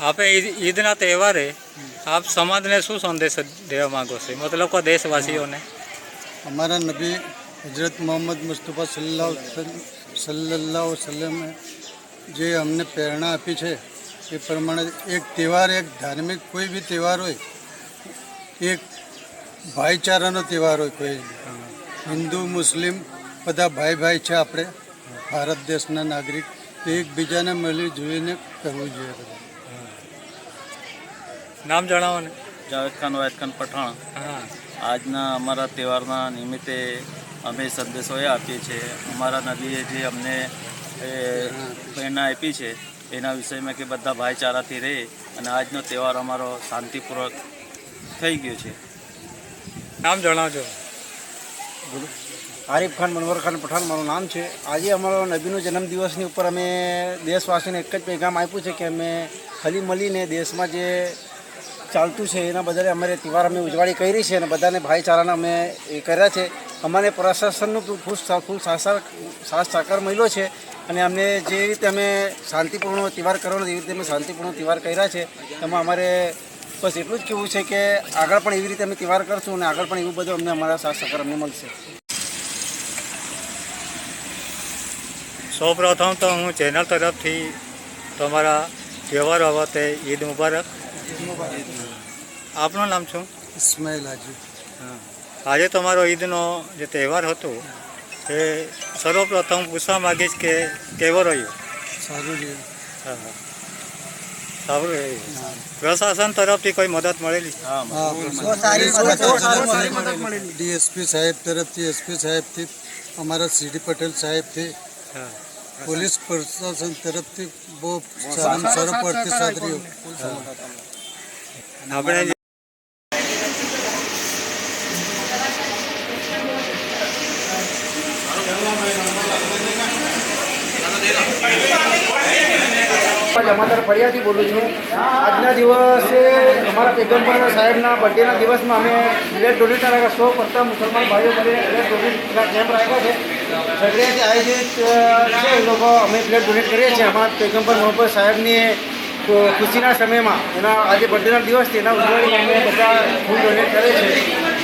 આપે ઈદના તહેવારે આપ સમાજને શું સંદેશ દેવા માગો છો? મતલબ કે દેશવાસીઓને? અમારા નબી હજરત મોહમ્મદ મુસ્તફા સલ્લા સલ્લાહ સલમે જે અમને પ્રેરણા આપી છે, એ પ્રમાણે એક તહેવાર, એક ધાર્મિક કોઈ બી તહેવાર હોય, એક ભાઈચારાનો તહેવાર હોય કોઈ. હિન્દુ, મુસ્લિમ બધા ભાઈ ભાઈ છે આપણે. ભારત દેશના નાગરિક. એકબીજાને મળી જોઈને કરવું જોઈએ. નામ જણાવો ને. જાવેદ ખાન વાયદ ખાન પઠાણ. આજના અમારા તહેવારના નિમિત્તે અમે સંદેશો એ આપીએ છીએ. અમારા નબીએ જે અમને એ, પ્રેરણા આપી છે એના વિષયમાં કે બધા ભાઈચારાથી રહે અને આજનો તહેવાર અમારો શાંતિપૂર્વક થઈ ગયો છે. નામ જણાવજો. આરીફ ખાન મનોહર ખાન પઠાણ મારું નામ છે. આજે અમારો નબીનો જન્મદિવસની ઉપર અમે દેશવાસીને એક જ પેગામ આપ્યું છે કે અમે હલી મળીને દેશમાં જે ચાલતું છે, એના બદલે અમારે તહેવાર અમે ઉજવાણી કરી છે અને બધાને ભાઈચારાના અમે એ કર્યા છે. અમારે પ્રશાસનનું પણ ખૂબ ખૂબ સાસા સાથ સહકાર મળ્યો છે અને અમને જે રીતે અમે શાંતિપૂર્ણ તહેવાર કરવાનો એવી રીતે અમે શાંતિપૂર્ણ તહેવાર કર્યા છે, એમાં અમારે બસ એટલું જ કહેવું છે કે આગળ પણ એવી રીતે અમે તહેવાર કરશું અને આગળ પણ એવું બધું અમને અમારા સાથ સહકાર અમને મળશે. સૌપ્રથમ તો હું ચેનલ તરફથી તમારા તહેવાર બાબતે ઈદ મુબારક. આપનું નામ શું? ઇસ્માઇલ હાજી. આજે તમારો ઈદનો જે તહેવાર હતો એ સર્વપ્રથમ પૂછવા માગીશ કે કેવો રહ્યો? સારું છે હા, હા. સારું રહ્યું. પ્રશાસન તરફથી કોઈ મદદ મળેલી? ડીએસપી સાહેબ તરફથી એસપી સાહેબથી અમારા સીડી પટેલ સાહેબથી હા. પોલીસ પ્રશાસન તરફથી બહુ સારું સારો પ્રતિસાદ રહ્યો. આપણે જમાદાર ફળિયાથી બોલું છું. આજના દિવસે અમારા પેગમ્બર સાહેબના બર્થડેના દિવસમાં અમે બ્લડ ડોનેટ રાખ્યા સૌ પ્રથમ મુસલમાન ભાઈઓ માટે બ્લડ ડોનેટના કેમ્પ રાખ્યા છે. સગડિયાથી આયોજિત છે લોકો અમે બ્લડ ડોનેટ કરીએ છીએ, અમારા પેગમ્બર મોહમ્મદ સાહેબની ખુશીના સમયમાં એના આજે બર્થડેના દિવસ છે એના ઉજવણી અમે બધા ફૂલ ડોનેટ કરે છે.